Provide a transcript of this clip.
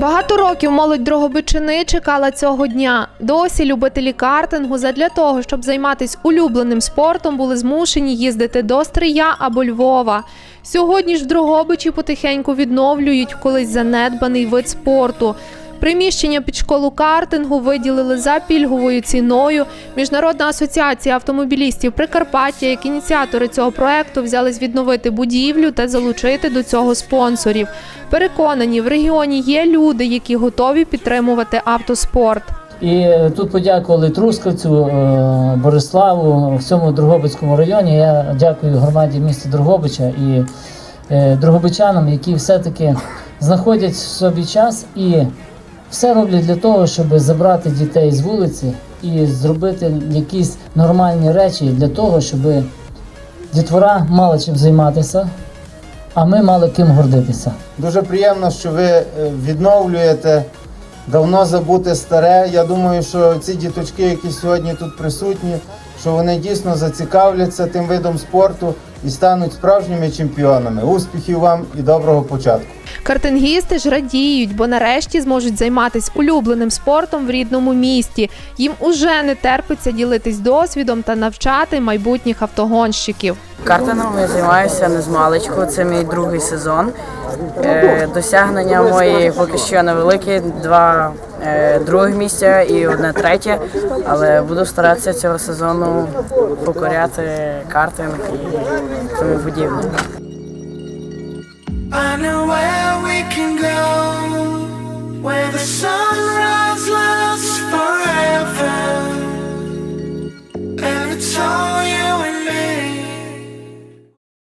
Багато років молодь Дрогобичини чекала цього дня. Досі любителі картингу задля того, щоб займатися улюбленим спортом, були змушені їздити до Стрия або Львова. Сьогодні ж в Дрогобичі потихеньку відновлюють колись занедбаний вид спорту. Приміщення під школу картингу виділили за пільговою ціною. Міжнародна асоціація автомобілістів Прикарпаття, як ініціатори цього проекту, взялись відновити будівлю та залучити до цього спонсорів. Переконані, в регіоні є люди, які готові підтримувати автоспорт. І е, тут подякували Трускавцю, е, Бориславу, всьому Дрогобицькому районі. Я дякую громаді міста Дрогобича і е, дрогобичанам, які все-таки знаходять в собі час і все роблять для того, щоб забрати дітей з вулиці і зробити якісь нормальні речі для того, щоб дітвора мала чим займатися, а ми мали ким гордитися. Дуже приємно, що ви е, відновлюєте давно забуте старе. Я думаю, що ці діточки, які сьогодні тут присутні, що вони дійсно зацікавляться тим видом спорту і стануть справжніми чемпіонами. Успіхів вам і доброго початку! Картингісти ж радіють, бо нарешті зможуть займатися улюбленим спортом в рідному місті. Їм уже не терпиться ділитись досвідом та навчати майбутніх автогонщиків. Картингом я займаюся не з маличку, це мій другий сезон. Е, Досягнення мої поки що невеликі, два е, других місця і одне третє. Але буду старатися цього сезону покоряти картинг і тому подібне. can go.